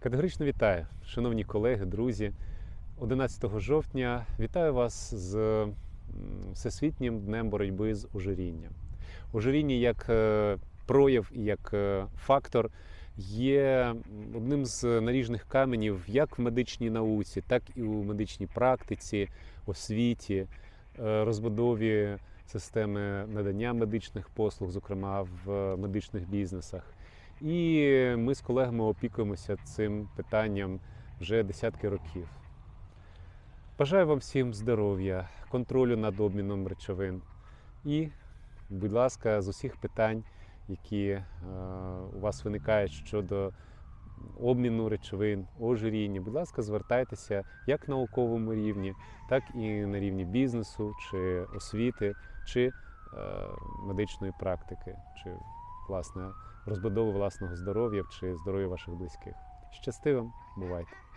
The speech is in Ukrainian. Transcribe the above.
Категорично вітаю, шановні колеги, друзі. 11 жовтня вітаю вас з Всесвітнім днем боротьби з ожирінням. Ожиріння як е, прояв і як е, фактор є одним з наріжних каменів як в медичній науці, так і у медичній практиці, освіті, е, розбудові системи надання медичних послуг, зокрема в медичних бізнесах. І ми з колегами опікуємося цим питанням вже десятки років. Бажаю вам всім здоров'я, контролю над обміном речовин і, будь ласка, з усіх питань, які е, у вас виникають щодо обміну речовин, ожиріння, будь ласка, звертайтеся як на науковому рівні, так і на рівні бізнесу, чи освіти, чи е, медичної практики, чи власне розбудови власного здоров'я чи здоров'я ваших близьких. Щасти вам, бувайте!